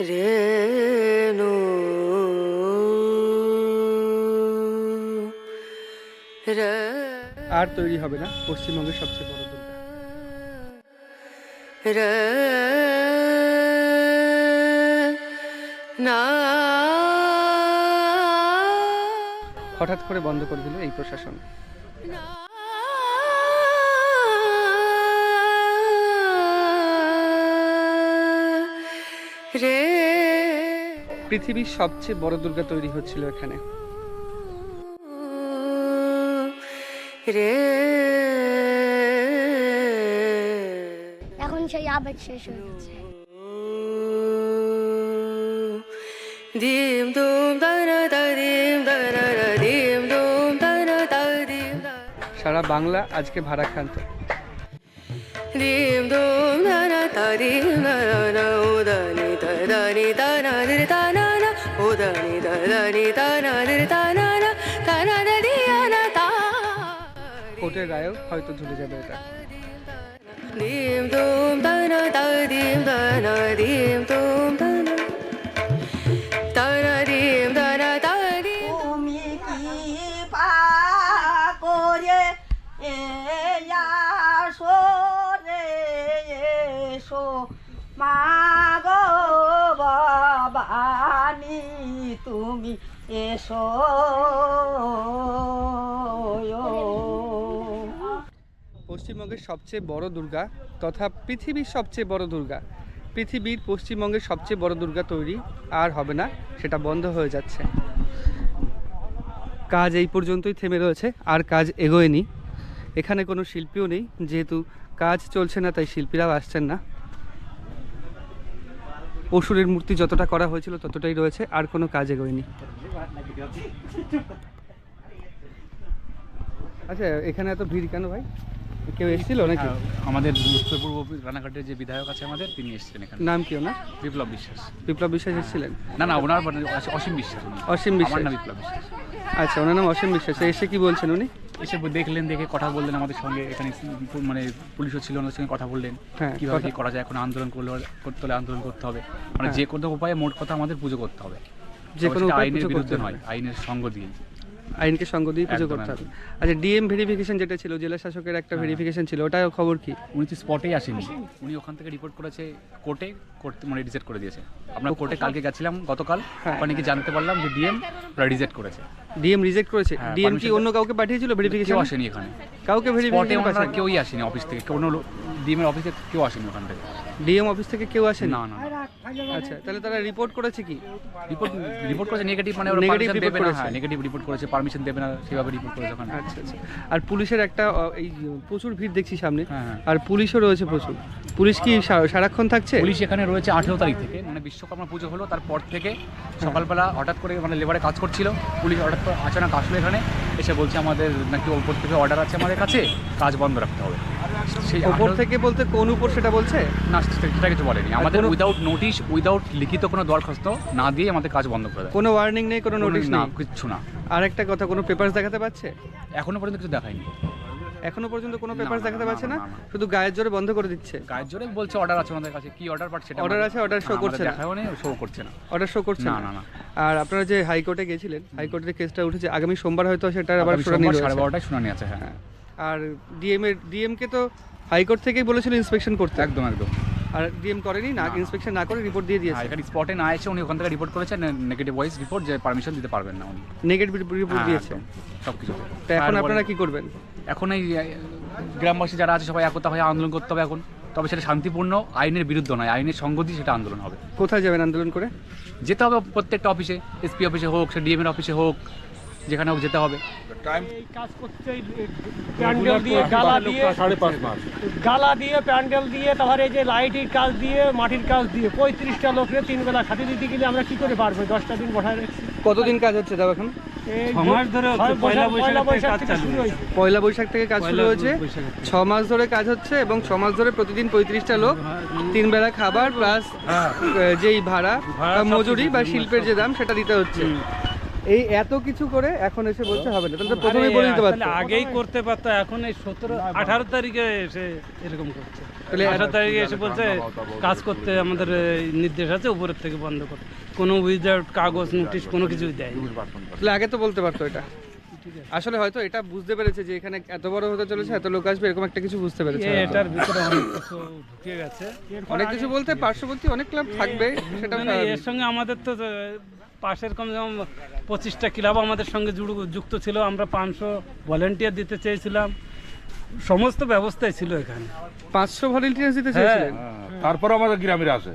রেণু। আর তৈরি হবে না পশ্চিমবঙ্গের সবচেয়ে বড় দুর্গা। না। হঠাৎ করে বন্ধ করে দিল এই প্রশাসন। রে। পৃথিবীর সবচেয়ে বড় দুর্গা তৈরি হচ্ছিল এখানে। রে। এখন সেই আবেগ শেষ হয়ে গেছে। দিম দুম দানা দা দিম দানা দা দিম দুম দানা দা দিম দা। সারা বাংলা আজকে ভাড়া ভারাক্রান্ত। Dim dum na na ta dim na na na o da ni ta da ni ta na ni ta na na o da ni da da ni ta na ni ta na na ta na ta ta ta তুমি এসো। পশ্চিমবঙ্গের সবচেয়ে বড় দুর্গা তথা পৃথিবীর সবচেয়ে বড় দুর্গা। পৃথিবীর পশ্চিমবঙ্গের সবচেয়ে বড় দুর্গা তৈরি আর হবে না, সেটা বন্ধ হয়ে যাচ্ছে। কাজ এই পর্যন্তই থেমে রয়েছে, আর কাজ এগোয়নি। এখানে কোনো শিল্পীও নেই, যেহেতু কাজ চলছে না, তাই শিল্পীরাও আসছেন না। অসুরের মূর্তি যতটা করা হয়েছিল ততটাই রয়েছে আর কোনো কাজ এগোয়নি। আচ্ছা এখানে এত ভিড় কেন ভাই? কেউ এসেছিল নাকি? হ্যাঁ, আমাদের উত্তর পূর্ব রানাঘাটের যে বিধায়ক আছে আমাদের তিনি এসেছেন এখানে। নাম কি ওনার? বিপ্লব বিশ্বাস। বিপ্লব বিশ্বাস এসেছিলেন? না না ওনার মানে অসীম বিশ্বাস। অসীম বিশ্বাস। বিপ্লব বিশ্বাস। আচ্ছা ওনার নাম অসীম বিশ্বাস। এসে কি বলছেন উনি? এসে দেখলেন দেখে কথা বললেন আমাদের সঙ্গে। এখানে মানে পুলিশও ছিল ওনাদের সঙ্গে কথা বললেন। কীভাবে কীভাবে কি করা যায় এখন আন্দোলন করলে করতে হলে আন্দোলন করতে হবে। মানে হ্যাঁ। যে কোনো উপায়ে মোট কথা আমাদের পুজো করতে হবে। যে কোনো আইনের বিরুদ্ধে নয় আইনের সঙ্গ দিয়ে আইনকে সঙ্গ দিয়ে পুজো করতে হবে। আচ্ছা ডিএম ভেরিফিকেশন যেটা ছিল জেলা শাসকের একটা হ্যাঁ। ভেরিফিকেশন ছিল ওটার খবর কি? উনি তো স্পটেই আসেনি উনি ওখান থেকে রিপোর্ট করেছে কোর্টে কোর্ট মানে রিজেক্ট করে দিয়েছে। আমরা কোর্টে কালকে গেছিলাম গতকাল হ্যাঁ। ওখানে কি জানতে পারলাম যে ডিএম রিজেক্ট করেছে। ডিএম রিজেক্ট করেছে? হ্যাঁ, ডিএম কি অন্য কাউকে পাঠিয়েছিল ভেরিফিকেশন আসেনি এখানে। কাউকে ভেরিফিকেশন কেউই আসেনি অফিস থেকে কোনো ডিএমের অফিসে কেউ আসেনি ওখান থেকে? ডিএম অফিস থেকে কেউ আসে না না আচ্ছা তাহলে তারা রিপোর্ট করেছে কি? রিপোর্ট রিপোর্ট করেছে নেগেটিভ মানে নেগেটিভ দেবে না। হ্যাঁ নেগেটিভ রিপোর্ট করেছে পারমিশন দেবে না সেভাবে রিপোর্ট করেছে ওখানে। আচ্ছা আচ্ছা। আর পুলিশের একটা এই প্রচুর ভিড় দেখছি সামনে। হ্যাঁ, হ্যাঁ। আর পুলিশও রয়েছে প্রচুর। পুলিশ কি সারাক্ষণ থাকছে? পুলিশ এখানে রয়েছে আঠেরো তারিখ থেকে। মানে বিশ্বকর্মা পুজো হলো তারপর থেকে সকালবেলা হঠাৎ করে মানে লেবারে কাজ করছিল। পুলিশ হঠাৎ করে আচানক আসলো এখানে এসে বলছে আমাদের নাকি ওপর থেকে অর্ডার আছে আমাদের কাছে কাজ বন্ধ রাখতে হবে। সেই 18 থেকে বলতে কোন উপর সেটা বলছে? না সেটা কিছু বলেনি। আমাদের উইদাউট নোটিশ উইদাউট লিখিত কোনো দরখাস্ত না দিয়ে আমাদের কাজ বন্ধ করে দেয়। কোনো ওয়ার্নিং নেই কোনো নোটিশ না কিচ্ছু না। আর একটা কথা কোনো পেপারস দেখাতে পারছে? এখনও পর্যন্ত কিছু দেখায়নি। এখনও পর্যন্ত কোনো পেপারস দেখাতে পারছে না। শুধু গায়ের জোরে বন্ধ করে দিচ্ছে? গায়ের জোরে বলছে অর্ডার আছে ওনাদের কাছে। কি অর্ডার বাট সেটা আমাদের- আছে, show আমাদের করছে না। দেখাও নেই শো করছে না। অর্ডার শো করছে না, না? না। আর আপনারা যে হাইকোর্টে গেছিলেন হাইকোর্টে কেসটা উঠেছে আগামী সোমবার হয়তো সেটা আবার শুনানি সাড়ে বারোটায় শুনানি আছে হ্যাঁ। আর ডিএম এর ডিএম কে তো হাইকোর্ট থেকেই বলেছিল ইন্সপেকশন করতে। একদম একদম। আর ডিএম করেনি না। ইন্সপেকশন না করে রিপোর্ট দিয়ে দিয়েছে। এখানে স্পটে না এসে উনি ওখান থেকে রিপোর্ট করেছেন নেগেটিভ ভয়েস রিপোর্ট যে পারমিশন দিতে পারবেন না উনি। নেগেটিভ রিপোর্ট দিয়েছে। সব কিছু তো এখন আপনারা কি করবেন? এখন এই গ্রামবাসী যারা আছে সবাই একতা হয়ে আন্দোলন করতে হবে এখন। তবে সেটা শান্তিপূর্ণ আইনের বিরুদ্ধে নয়। আইনের সঙ্গতি সেটা আন্দোলন হবে। কোথায় যাবেন আন্দোলন করে? যেতে হবে প্রত্যেকটা অফিসে এসপি অফিসে হোক সে ডিএম এর অফিসে হোক যেখানে হোক যেতে হবে। কাজ করতে প্যান্ডেল দিয়ে গালা দিয়ে সাড়ে পাঁচ মাস। গালা দিয়ে প্যান্ডেল দিয়ে তারপরে এই যে লাইটের কাজ দিয়ে মাটির কাজ দিয়ে পঁয়ত্রিশটা লোকের তিন বেলা খাতে দিতে গেলে আমরা কি করে পারব? দশটা দিন বসায় রাখছি। কতদিন কাজ হচ্ছে তাও এখন? পয়লা বৈশাখ- থেকে কাজ শুরু হয়েছে। পয়লা বৈশাখ থেকে কাজ শুরু পয়লা হয়েছে। বৈশাখ থেকে। ছ মাস ধরে কাজ হচ্ছে এবং ছ মাস ধরে প্রতিদিন পঁয়ত্রিশটা লোক তিন বেলা খাবার প্লাস যেই ভাড়া ভাড়া বা সব মজুরি বা শিল্পের যে দাম সেটা দিতে হচ্ছে। এই এত কিছু করে এখন এসে বলছে হবে না। তাহলে তো প্রথমেই বলে দিতে পারতো। আগেই করতে পারতো এখন এই সতেরো আঠারো তারিখে এসে এরকম করছে। তাহলে আঠারো তারিখে এসে বলছে কাজ করতে আমাদের নির্দেশ আছে উপরের থেকে বন্ধ করতে। কোনো উইদাউট কাগজ নোটিশ কোনো কিছুই দেয় তাহলে আগে তো বলতে পারতো এটা। আসলে হয়তো এটা বুঝতে পেরেছে যে এখানে এত বড় হতে চলেছে এত লোক আসবে এরকম একটা কিছু বুঝতে পেরেছে এটার ভিতরে অনেক কিছু ঢুকে গেছে। অনেক কিছু বলতে পার্শ্ববর্তী অনেক ক্লাব থাকবে সেটা মানে এর সঙ্গে আমাদের তো পাশের কম যেমন পঁচিশটা ক্লাব আমাদের সঙ্গে যুক্ত ছিল আমরা পাঁচশো ভলেন্টিয়ার দিতে চেয়েছিলাম। সমস্ত ব্যবস্থাই ছিল এখানে। পাঁচশো ভলেন্টিয়ার্স দিতে চেয়েছিলেন? তারপর আমাদের গ্রামের আছে।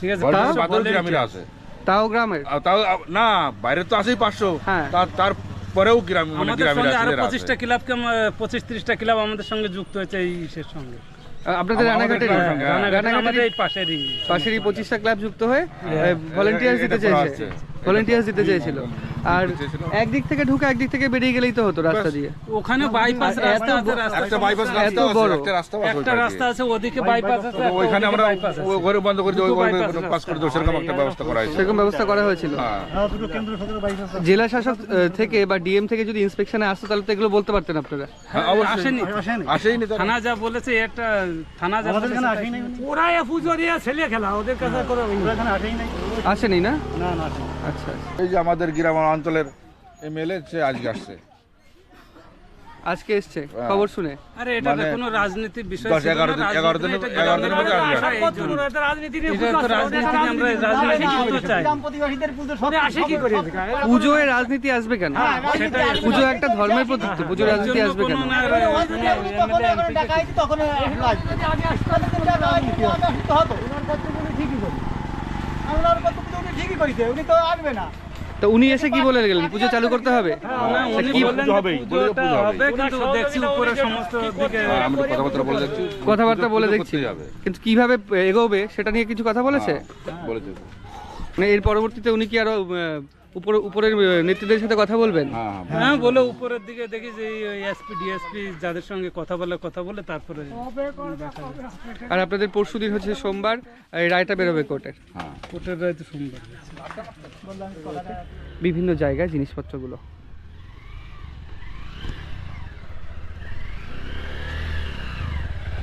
ঠিক আছে বাদল- গ্রামের আছে। তাও গ্রামের? তাও না বাইরে তো আছেই পাঁচশো। হ্যাঁ। তার তারপরেও গ্রাম মানে আমাদের গ্রামের সঙ্গে আরও আছে। পঁচিশটা ক্লাবকে পঁচিশ ত্রিশটা ক্লাব আমাদের সঙ্গে যুক্ত হয়েছে এই ইসের সঙ্গে। আপনাদের রানাঘাটের হ্যাঁ। রানাঘাটের আমাদের এই পাশেরই পাশেরই পঁচিশটা ক্লাব যুক্ত হয়ে ভলেন্টিয়ার দিতে চেয়েছে। ভলেন্টিয়ার্স দিতে চেয়েছিল। আর। একদিক থেকে ঢুকে একদিক থেকে বেরিয়ে গেলেই তো হতো রাস্তা দিয়ে। ওখানে বাইপাস রাস্তা আছে রাস্তা একটা বাইপাস রাস্তা আছে একটা রাস্তা আছে একটা রাস্তা আছে ওদিকে বাইপাস আছে ওদিকে আমরা bypass আছে। ও- ঘরে বন্ধ করে দিয়ে দুটো ওই পাস করে দেবো সেরকম একটা ব্যবস্থা করা হয়েছে সেরকম ব্যবস্থা করা হয়েছিল। হ্যাঁ। জেলা শাসক থেকে বা ডিএম থেকে যদি ইন্সপেকশনে আসতো তাহলে তো এগুলো বলতে পারতেন আপনারা। হ্যাঁ, অবশ্যই। আসেনি। আসেই থানা যা বলেছে একটা থানা যা বলেছে তাই। ওরা এ পুজো ছেলে খেলা ওদের কাছে করে আসেনি না? আচ্ছা আচ্ছা এই যে আমাদের গ্রাম অঞ্চলের এমএলএ সে আজকে আসছে। আজকে এসছে খবর শুনে? আরে এটা মানে কোনো রাজনীতির বিষয় দশ, ছিল দিন- রাজনীতি এগারো দিন- দিনের মধ্যে আসবে। রাজনীতি তো আমরা রাজনীতি করতে চাই। ওরা আসে কি করে? পুজোয় রাজনীতি আসবে কেন? সেটাই পুজো একটা ধর্মের প্রতীক তো পুজো রাজনীতি আসবে কেন কোনো? না কোনো MLA, MP কে? তো উনি এসে কি বলে গেলেন উনি এসে করতে না, উনি কি বললেন পুজো চালু হবেই। হবে, কিন্তু দেখছি উপরে সমস্ত দিকে আমরা কথাবার্তা বলে দেখছি কথাবার্তা বলে দেখছি। কিন্তু কীভাবে এগোবে সেটা নিয়ে কিছু কথা বলেছে? হ্যাঁ, মানে এর পরবর্তীতে উনি কি আরও উপর উপরের নেতৃত্বের সাথে কথা বলবেন? হ্যাঁ হ্যাঁ হ্যাঁ বলে উপরের দিকে দেখি যে এসপি ডিএসপি যাদের সঙ্গে কথা বলে কথা বলে তারপরে আর আপনাদের পরশু দিন হচ্ছে সোমবার এই রায়টা বেরোবে কোর্টের। হ্যাঁ। কোর্টের রায় তো সোমবার। বিভিন্ন জায়গায় জিনিসপত্রগুলো।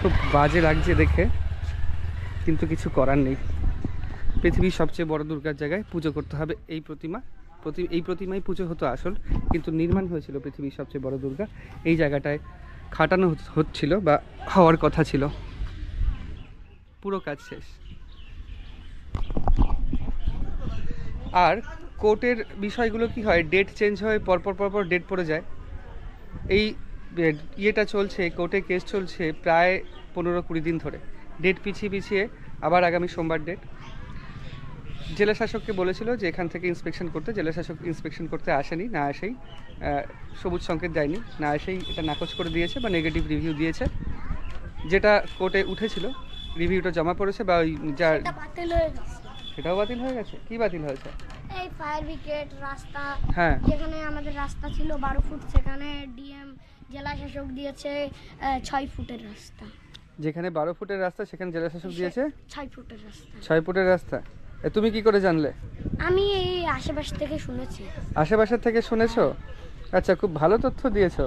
খুব বাজে লাগছে দেখে কিন্তু কিছু করার নেই। পৃথিবীর সবচেয়ে বড় দুর্গার জায়গায় পুজো করতে হবে এই প্রতিমা। প্রতি এই প্রতিমাই পুজো হতো আসল, কিন্তু নির্মাণ হয়েছিল পৃথিবীর সবচেয়ে বড় দুর্গা। এই জায়গাটায় খাটানো হচ্ছিল বা হওয়ার কথা ছিল। পুরো কাজ শেষ। আর কোর্টের বিষয়গুলো কি হয়? ডেট চেঞ্জ হয়, পরপর পরপর ডেট পড়ে যায়। এই ইয়েটা চলছে কোর্টে কেস চলছে প্রায় পনেরো কুড়ি দিন ধরে। ডেট পিছিয়ে পিছিয়ে আবার আগামী সোমবার ডেট জেলা শাসককে বলেছিল যে এখান থেকে ইন্সপেকশন করতে জেলা শাসক ইন্সপেকশন করতে আসেনি না আসেই সবুজ সংকেত দেয়নি না এসেই এটা নাকচ করে দিয়েছে বা নেগেটিভ রিভিউ দিয়েছে। যেটা কোর্টে উঠেছিল রিভিউটা জমা পড়েছে বা ওই যার বাতিল গেছে। সেটাও বাতিল হয়ে গেছে? কি বাতিল হয়েছে? এই ফায়ার ব্রিগেড রাস্তা হ্যাঁ। যেখানে আমাদের রাস্তা ছিল বারো ফুট সেখানে ডিএম জেলা শাসক দিয়েছে ছয় ফুটের রাস্তা। যেখানে বারো ফুটের রাস্তা সেখানে জেলা শাসক দিয়েছে? ছয় ফুটের রাস্তা। ছয় ফুটের রাস্তা? তুমি কি করে জানলে? আমি এই আশেপাশ থেকে শুনেছি। আশেপাশের থেকে শুনেছো? আচ্ছা খুব ভালো তথ্য দিয়েছ।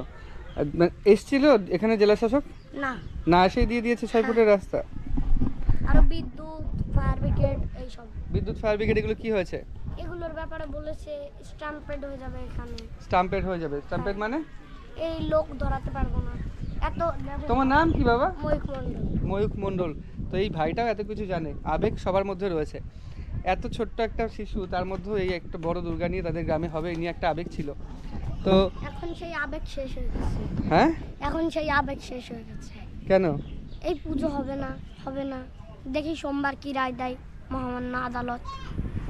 এসছিল এখানে জেলা শাসক না। না এসেই দিয়ে দিয়েছে ছয় ফুটের রাস্তা। আরও বিদ্যুৎ ফায়ার ব্রিগেড এইসব। বিদ্যুৎ ফায়ার ব্রিগেড এগুলো কি হয়েছে? এগুলোর ব্যাপারে বলেছে স্টাম্পেড হয়ে যাবে এখানে। স্টাম্পেড হয়ে যাবে। স্টাম্পেড মানে? এই লোক ধরাতে পারব না। এত তোমার নাম কি বাবা? ময়ূখ মণ্ডল। ময়ূক মণ্ডল। তো এই ভাইটাও এত কিছু জানে। আবেগ সবার মধ্যে রয়েছে। এত ছোট্ট একটা শিশু তার মধ্যেও এই একটা বড় দুর্গা নিয়ে তাদের গ্রামে হবে এই নিয়ে একটা আবেগ ছিল। তো এখন সেই আবেগ শেষ হয়ে গেছে। হ্যাঁ? এখন সেই আবেগ শেষ হয়ে গেছে। কেন? এই পুজো হবে না হবে না। দেখি সোমবার কি রায় দেয় মহামান্য আদালত।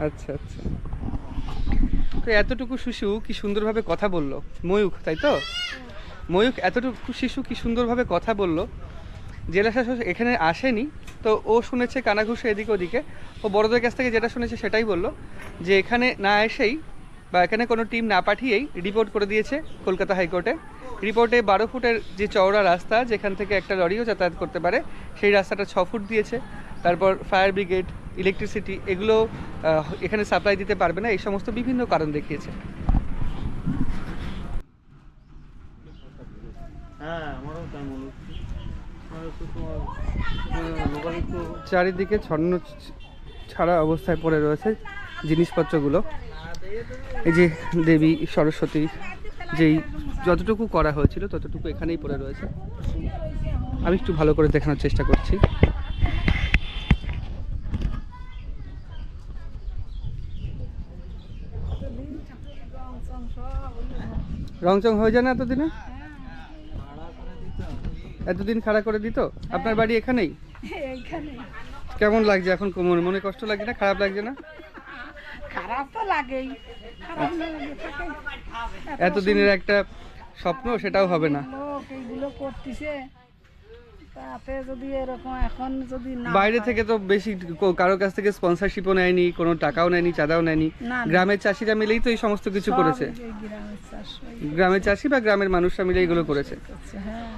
আচ্ছা আচ্ছা। তো এতটুকু শিশু কি সুন্দরভাবে কথা বলল? ময়ূখ তাই তো? ময়ূখ এতটুকু শিশু কি সুন্দরভাবে কথা বলল? জেলা শাসক এখানে আসেনি তো ও শুনেছে কানাঘুষে এদিকে ওদিকে। ও বড়দের কাছ থেকে যেটা শুনেছে সেটাই বলল যে এখানে না এসেই বা এখানে কোনো টিম না পাঠিয়েই রিপোর্ট করে দিয়েছে কলকাতা হাইকোর্টে। রিপোর্টে বারো ফুটের যে চওড়া রাস্তা, যেখান থেকে একটা লরিও যাতায়াত করতে পারে, সেই রাস্তাটা ছ ফুট দিয়েছে। তারপর ফায়ার ব্রিগেড, ইলেকট্রিসিটি, এগুলো এখানে সাপ্লাই দিতে পারবে না, এই সমস্ত বিভিন্ন কারণ দেখিয়েছে। চারিদিকে ছন্ন ছাড়া অবস্থায় পড়ে রয়েছে জিনিসপত্রগুলো। এই যে দেবী, সরস্বতী, যেই যতটুকু করা হয়েছিল ততটুকু এখানেই পড়ে রয়েছে। আমি একটু ভালো করে দেখানোর চেষ্টা করছি। রংচং হয়ে যায় না এতদিনে? এতদিন খাড়া করে দিত? আপনার বাড়ি এখানেই? কেমন লাগছে এখন কোমর? মনে কষ্ট লাগছে না? খারাপ লাগছে না? খারাপ তো লাগেই। এতদিনের একটা স্বপ্ন সেটাও হবে না। লোক এইগুলো করতেছে। তাতে যদি এরকম এখন যদি না বাইরে থেকে তো বেশি কো- কারোর কাছ থেকে স্পন্সরশিপও নেয়নি কোনো টাকাও নেয়নি চাঁদাও নেয়নি। গ্রামের চাষিরা মিলেই তো এই সমস্ত কিছু করেছে। গ্রামের চাষ বা গ্রামের মানুষরা মিলে এগুলো করেছে। হ্যাঁ।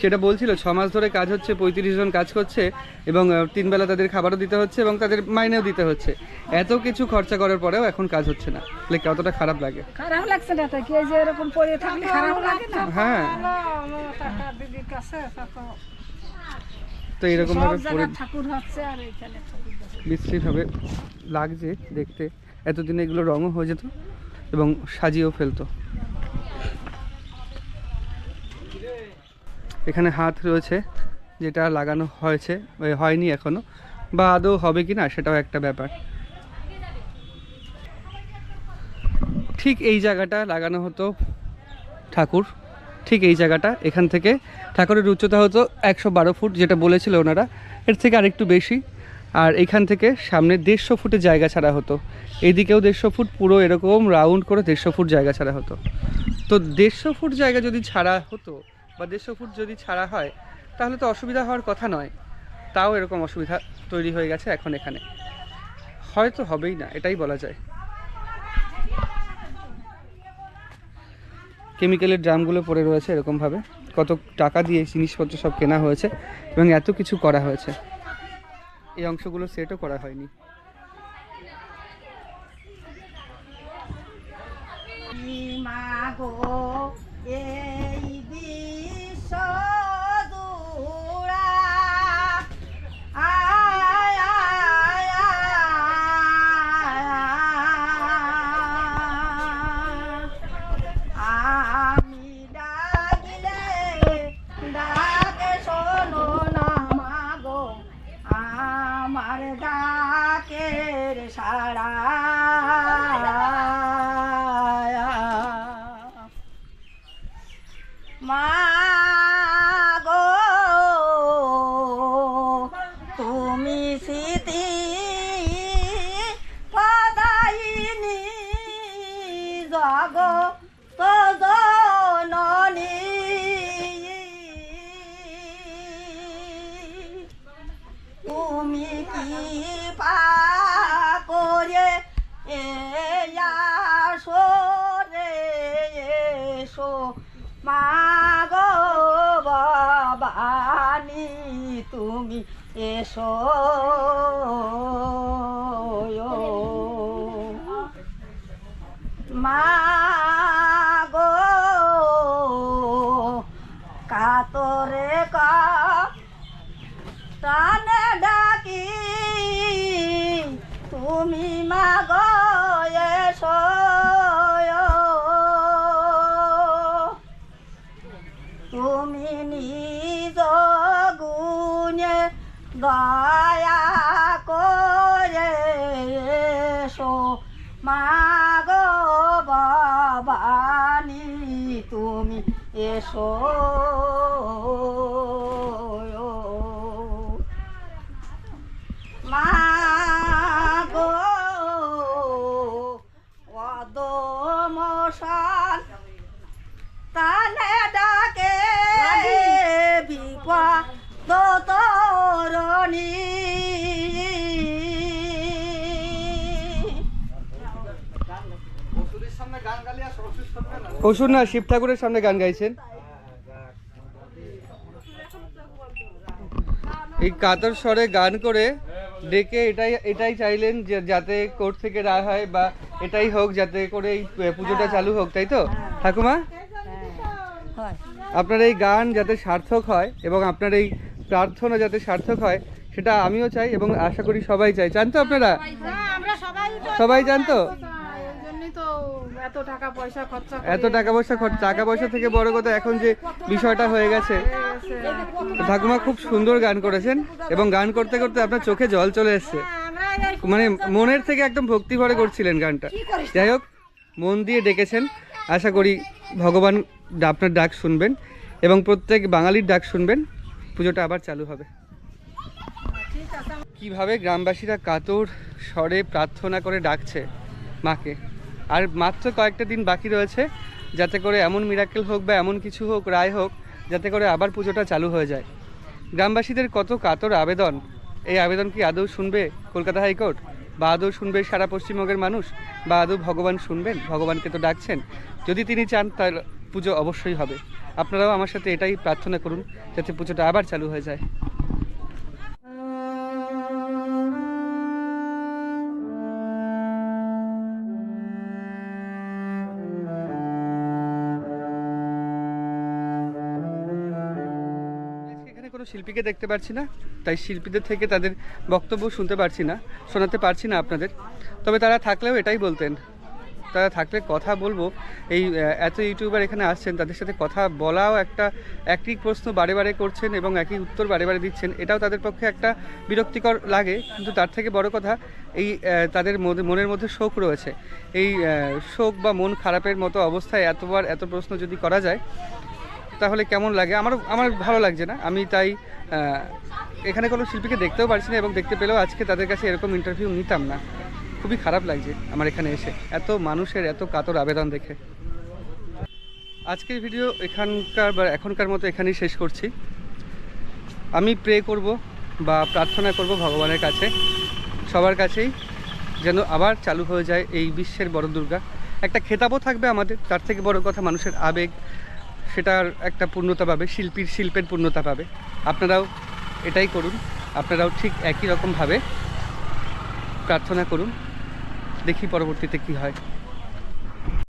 সেটা বলছিল ছ মাস ধরে কাজ হচ্ছে পঁয়ত্রিশ জন কাজ করছে এবং তিন বেলা তাদের খাবারও দিতে হচ্ছে এবং তাদের মাইনেও দিতে হচ্ছে। এত কিছু খরচা করার পরেও এখন কাজ হচ্ছে না। তাহলে কতটা খারাপ লাগে। খারাপ লাগছে না তো কি এই যে এরকম পড়ে থাকলে খারাপ লাগে না। হ্যাঁ। টাকা দিদির কাছে তা এরকম ভাবে ঠাকুর হচ্ছে আর এখানে বিশ্রীভাবে লাগছে দেখতে। এতদিনে এগুলো রঙও হয়ে যেত এবং সাজিয়েও ফেলতো। এখানে হাত রয়েছে যেটা লাগানো হয়েছে হয়নি এখনও। বা আদৌ হবে কি না সেটাও একটা ব্যাপার। ঠিক এই জায়গাটা লাগানো হতো ঠাকুর। ঠিক এই জায়গাটা, এখান থেকে। ঠাকুরের উচ্চতা হতো একশো বারো ফুট, যেটা বলেছিল ওনারা। এর থেকে আরেকটু বেশি। আর এখান থেকে সামনে দেড়শো ফুটের জায়গা ছাড়া হতো। এদিকেও দেড়শো ফুট, পুরো এরকম রাউন্ড করে দেড়শো ফুট জায়গা ছাড়া হতো। তো দেড়শো ফুট জায়গা যদি ছাড়া হতো বা দেড়শো ফুট যদি ছাড়া হয়, তাহলে তো অসুবিধা হওয়ার কথা নয়। তাও এরকম অসুবিধা তৈরি হয়ে গেছে এখন এখানে। হয়তো হবেই না, এটাই বলা যায়। কেমিক্যালের ড্রামগুলো পড়ে রয়েছে এরকমভাবে। কত টাকা দিয়ে জিনিসপত্র সব কেনা হয়েছে এবং এত কিছু করা হয়েছে। এই অংশগুলো সেটও করা হয়নি। মাগো এই তুমি এসো মাগো বাবানি তুমি এসো। অসুর না শিব ঠাকুরের সামনে গান গাইছেন? এই কাতর স্বরে গান করে ডেকে এটাই এটাই চাইলেন যে যাতে কোর্ট থেকে রায় হয় বা এটাই হোক যাতে করে এই পুজোটা চালু হোক তাই তো? ঠাকুমা? আপনার এই গান যাতে সার্থক হয় এবং আপনার এই প্রার্থনা যাতে সার্থক হয় সেটা আমিও চাই এবং আশা করি সবাই চাই চান তো আপনারা? সবাই চান তো? এত টাকা পয়সা খরচ টাকা পয়সা থেকে বড় কথা এখন যে বিষয়টা হয়ে গেছে ঠাকুমা খুব সুন্দর গান করেছেন এবং গান করতে করতে আপনার চোখে জল চলে এসছে। মানে মনের থেকে একদম ভক্তি ভরে করছিলেন গানটা। যাই হোক মন দিয়ে ডেকেছেন। আশা করি ভগবান আপনার ডাক শুনবেন এবং প্রত্যেক বাঙালির ডাক শুনবেন। পুজোটা আবার চালু হবে। কীভাবে গ্রামবাসীরা কাতর স্বরে প্রার্থনা করে ডাকছে মাকে? আর মাত্র কয়েকটা দিন বাকি রয়েছে, যাতে করে এমন মিরাকেল হোক বা এমন কিছু হোক, রায় হোক, যাতে করে আবার পুজোটা চালু হয়ে যায়। গ্রামবাসীদের কত কাতর আবেদন। এই আবেদন কি আদৌ শুনবে কলকাতা হাইকোর্ট? বা আদৌ শুনবে সারা পশ্চিমবঙ্গের মানুষ? বা আদৌ ভগবান শুনবেন? ভগবানকে তো ডাকছেন। যদি তিনি চান, তার পুজো অবশ্যই হবে। আপনারাও আমার সাথে এটাই প্রার্থনা করুন, যাতে পুজোটা আবার চালু হয়ে যায়। শিল্পীকে দেখতে পারছি না, তাই শিল্পীদের থেকে তাদের বক্তব্য শুনতে পারছি না, শোনাতে পারছি না আপনাদের। তবে তারা থাকলেও এটাই বলতেন, তারা থাকলে কথা বলব। এই এত ইউটিউবার এখানে আসছেন, তাদের সাথে কথা বলাও একটা, একই প্রশ্ন বারে বারে করছেন এবং একই উত্তর বারে বারে দিচ্ছেন, এটাও তাদের পক্ষে একটা বিরক্তিকর লাগে, কিন্তু তার থেকে বড় কথা এই তাদের মনের মধ্যে শোক রয়েছে। এই শোক বা মন খারাপের মতো অবস্থায় এতবার এত প্রশ্ন যদি করা যায় তাহলে কেমন লাগে? আমার আমার ভালো লাগছে না। আমি তাই এখানে কোনো শিল্পীকে দেখতেও পারছি না এবং দেখতে পেলেও আজকে তাদের কাছে এরকম ইন্টারভিউ নিতাম না। খুবই খারাপ লাগছে আমার এখানে এসে। এত মানুষের এত কাতর আবেদন দেখে। আজকের ভিডিও এখানকার বা এখনকার মতো এখানেই শেষ করছি। আমি প্রে করব বা প্রার্থনা করব ভগবানের কাছে। সবার কাছেই যেন আবার চালু হয়ে যায় এই বিশ্বের বড় দুর্গা। একটা খেতাবও থাকবে আমাদের, তার থেকে বড় কথা মানুষের আবেগ সেটার একটা পূর্ণতা পাবে, শিল্পীর, শিল্পের পূর্ণতা পাবে। আপনারাও এটাই করুন, আপনারাও ঠিক একই রকমভাবে প্রার্থনা করুন, দেখি পরবর্তীতে কি হয়।